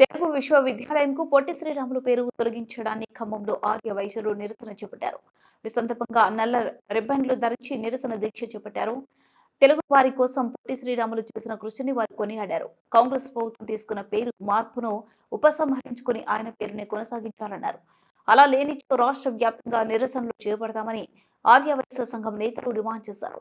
తెలుగు విశ్వవిద్యాలయంకు పొట్టి శ్రీరాములు పేరు తొలగించడాన్ని ఖమ్మంలో ఆర్య వైశ్యులు నిరసన చేపట్టారు. ఈ సందర్భంగా నల్ల రిబ్బన్లు ధరించి నిరసన దీక్ష చేపట్టారు. తెలుగు వారి కోసం పొట్టి శ్రీరాములు చేసిన కృషిని వారు కొనియాడారు. కాంగ్రెస్ ప్రభుత్వం తీసుకున్న పేరు మార్పును ఉపసంహరించుకుని ఆయన పేరుని కొనసాగించాలన్నారు. అలా లేనిచో రాష్ట్ర వ్యాప్తంగా నిరసనలు చేపడతామని ఆర్య వైశ్య సంఘం నేతలు డిమాండ్ చేశారు.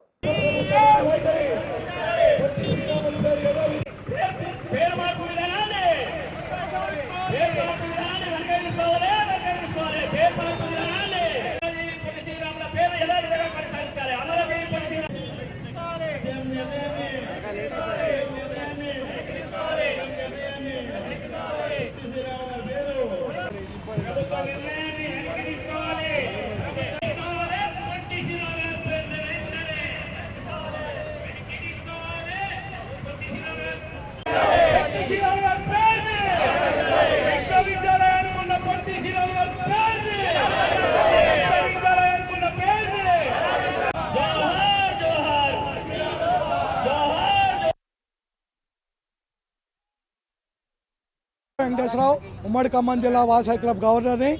you. వెంకటేశ్వరరావు ఉమ్మడి ఖమ్మం జిల్లా వాసాయి క్లబ్ గవర్నర్ని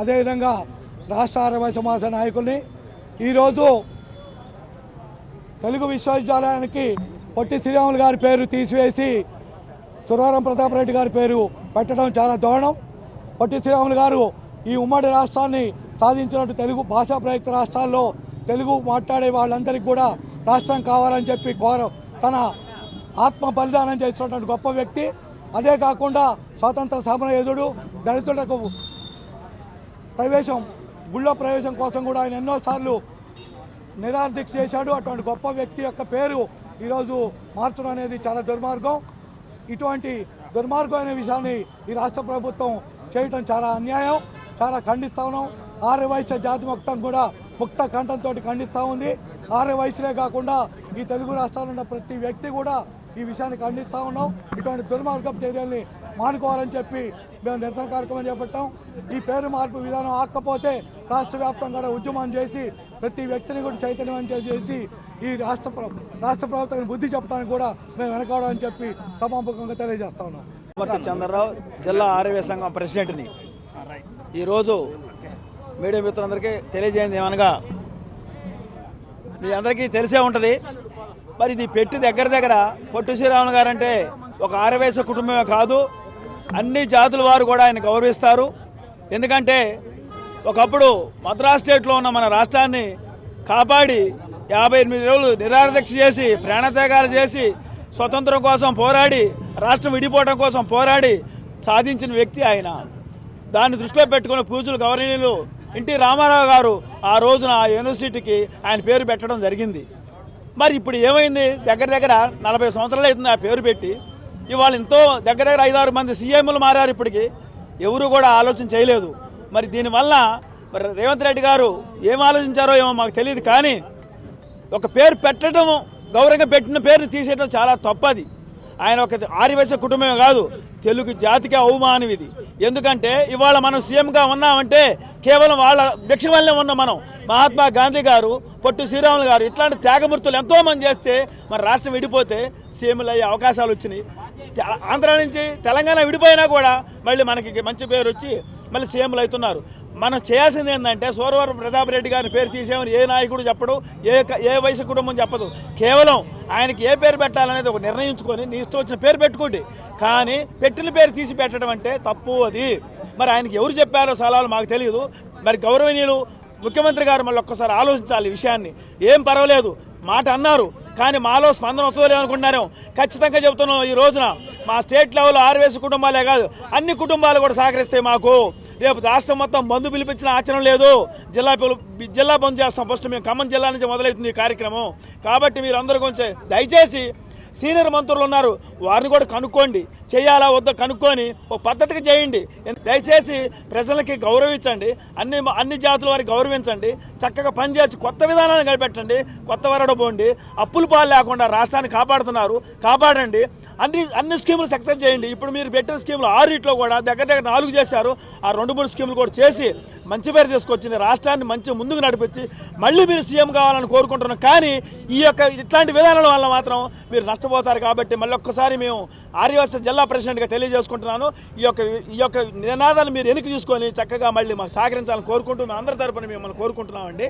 అదేవిధంగా రాష్ట్ర ఆరవై సమాజ నాయకుల్ని. ఈరోజు తెలుగు విశ్వవిద్యాలయానికి పొట్టి శ్రీరాములు గారి పేరు తీసివేసి సురవరం ప్రతాప్ రెడ్డి గారి పేరు పెట్టడం చాలా దారుణం. పొట్టి శ్రీరాములు గారు ఈ ఉమ్మడి రాష్ట్రాన్ని సాధించినట్టు తెలుగు భాషా ప్రయుక్త రాష్ట్రాల్లో తెలుగు మాట్లాడే వాళ్ళందరికీ కూడా రాష్ట్రం కావాలని చెప్పి కోర తన ఆత్మ బలిదానం చేసినటువంటి గొప్ప వ్యక్తి. అదే కాకుండా స్వాతంత్ర సమరయోధుడు దళితులకు ప్రవేశం గుళ్ళో ప్రవేశం కోసం కూడా ఆయన ఎన్నోసార్లు నిరాదీక్ష చేశాడు. అటువంటి గొప్ప వ్యక్తి యొక్క పేరు ఈరోజు మార్చడం అనేది చాలా దుర్మార్గం. ఇటువంటి దుర్మార్గమైన విషయాన్ని ఈ రాష్ట్ర ప్రభుత్వం చేయటం చాలా అన్యాయం చాలా ఖండిస్తా ఉన్నాం. ఆర్య వయస్సు జాతి మొత్తం కూడా ముక్త కంఠంతో ఖండిస్తూ ఉంది. ఆర్య కాకుండా ఈ తెలుగు రాష్ట్రాల్లో ఉన్న ప్రతి వ్యక్తి కూడా ఈ విషయాన్ని ఖండిస్తూ ఉన్నాం. ఇటువంటి దుర్మార్గం చర్యల్ని మానుకోవాలని చెప్పి మేము నిరసన కార్యక్రమం చేపట్టాం. ఈ పేరు మార్పు విధానం ఆకపోతే రాష్ట్ర వ్యాప్తంగా ఉద్యమం చేసి ప్రతి వ్యక్తిని కూడా చైతన్యవంతం చేసి ఈ రాష్ట్ర రాష్ట్ర ప్రభుత్వానికి బుద్ధి చెప్పడానికి కూడా మేము వెనకాడని చెప్పి సమాపకంగా తెలియజేస్తా ఉన్నాం. చంద్రరావు జిల్లా ఆరోగ్య సంఘం ప్రెసిడెంట్ని. ఈరోజు మీడియా మిత్రులందరికీ తెలియజేయండి ఏమనగా మీ అందరికీ తెలిసే ఉంటుంది. మరి ఇది పెట్టి దగ్గర దగ్గర పొట్టి శ్రీరాములు గారు అంటే ఒక ఆరవేశ కుటుంబమే కాదు అన్ని జాతుల వారు కూడా ఆయన గౌరవిస్తారు. ఎందుకంటే ఒకప్పుడు మద్రాస్ స్టేట్లో ఉన్న మన రాష్ట్రాన్ని కాపాడి యాభై ఎనిమిది రోజులు నిరాదీక్ష చేసి ప్రాణత్యాగాలు చేసి స్వతంత్రం కోసం పోరాడి రాష్ట్రం విడిపోవడం కోసం పోరాడి సాధించిన వ్యక్తి ఆయన. దాన్ని దృష్టిలో పెట్టుకున్న పూజలు గౌరవనీయులు ఎన్టీ రామారావు గారు ఆ రోజున ఆ యూనివర్సిటీకి ఆయన పేరు పెట్టడం జరిగింది. మరి ఇప్పుడు ఏమైంది? దగ్గర దగ్గర నలభై సంవత్సరాలు అవుతుంది ఆ పేరు పెట్టి. ఇవాళ ఎంతో దగ్గర దగ్గర ఐదారు మంది సీఎంలు మారారు ఇప్పటికి. ఎవరు కూడా ఆలోచన చేయలేదు. మరి దీనివల్ల మరి రేవంత్ రెడ్డి గారు ఏం ఆలోచించారో ఏమో మాకు తెలియదు కానీ ఒక పేరు పెట్టడం గౌరవంగా పెట్టిన పేరుని తీసేయడం చాలా తప్పది ఆయన ఒక ఆర్యవైశ్య కుటుంబమే కాదు తెలుగు జాతికి అవమానం ఇది ఎందుకంటే ఇవాళ మనం సీఎంగా ఉన్నామంటే కేవలం వాళ్ళ భిక్ష వల్లే ఉన్నాం మనం. మహాత్మా గాంధీ గారు పొట్టి శ్రీరాములు గారు ఇట్లాంటి త్యాగమూర్తులు ఎంతోమంది చేస్తే మన రాష్ట్రం విడిపోతే సీఎంలు అయ్యే అవకాశాలు వచ్చినాయి. ఆంధ్ర నుంచి తెలంగాణ విడిపోయినా కూడా మళ్ళీ మనకి మంచి పేరు వచ్చి మళ్ళీ సీఎంలు అవుతున్నారు. మనం చేయాల్సింది ఏంటంటే సోరవరం ప్రతాప్ రెడ్డి గారి పేరు తీసేమని ఏ నాయకుడు చెప్పడు ఏ ఏ వయసు కుటుంబం చెప్పదు. కేవలం ఆయనకి ఏ పేరు పెట్టాలనేది ఒక నిర్ణయించుకొని నీ ఇష్టం వచ్చిన పేరు పెట్టుకోండి. కానీ పెట్టిన పేరు తీసి పెట్టడం అంటే తప్పు అది. మరి ఆయనకి ఎవరు చెప్పారో సలహాలు మాకు తెలియదు. మరి గౌరవనీయులు ముఖ్యమంత్రి గారు మళ్ళీ ఒక్కసారి ఆలోచించాలి ఈ విషయాన్ని. ఏం పర్వాలేదు మాట అన్నారు. కానీ మాలో స్పందన వస్తుందో అనుకుంటున్నారేమో ఖచ్చితంగా చెబుతున్నాం ఈ రోజున. మా స్టేట్ లెవెల్లో ఆరువేసి కుటుంబాలే కాదు అన్ని కుటుంబాలు కూడా సహకరిస్తాయి మాకు. రేపు రాష్ట్రం మొత్తం బంధు పిలిపించిన ఆచరణ లేదు. జిల్లా జిల్లా బంద్ చేస్తాం. ఫస్ట్ మేము ఖమ్మం జిల్లా నుంచి మొదలవుతుంది ఈ కార్యక్రమం. కాబట్టి మీరు అందరూ కొంచెం దయచేసి సీనియర్ మంత్రులు ఉన్నారు. వారిని కూడా కనుక్కోండి. చేయాలా వద్ద కనుక్కొని ఒక పద్ధతిగా చేయండి. దయచేసి ప్రజలకి గౌరవించండి. అన్ని అన్ని జాతుల వారికి గౌరవించండి. చక్కగా పనిచేసి కొత్త విధానాన్ని కనిపెట్టండి. కొత్త వరడ పోండి అప్పులు పాలు లేకుండా రాష్ట్రాన్ని కాపాడుతున్నారు. కాపాడండి. అన్ని అన్ని స్కీములు సక్సెస్ చేయండి. ఇప్పుడు మీరు పెట్టిన స్కీములు ఆరిట్లో కూడా దగ్గర దగ్గర నాలుగు చేశారు. ఆ రెండు మూడు స్కీములు కూడా చేసి మంచి పేరు తీసుకొచ్చింది. రాష్ట్రాన్ని మంచి ముందుకు నడిపించి మళ్ళీ మీరు సీఎం కావాలని కోరుకుంటున్నాం. కానీ ఈ యొక్క ఇట్లాంటి విధానాల వల్ల మాత్రం మీరు నష్టపోతారు నష్టపోతారు కాబట్టి మళ్ళీ ఒక్కసారి మేము ఆర్యవస్థ జిల్లా ప్రెసిడెంట్గా తెలియజేసుకుంటున్నాను. ఈ యొక్క ఈ యొక్క నినాదాలు మీరు వెనక్కి తీసుకొని చక్కగా మళ్ళీ మాకు సహకరించాలని కోరుకుంటూ మేము అందరి తరపున మిమ్మల్ని కోరుకుంటున్నామండి.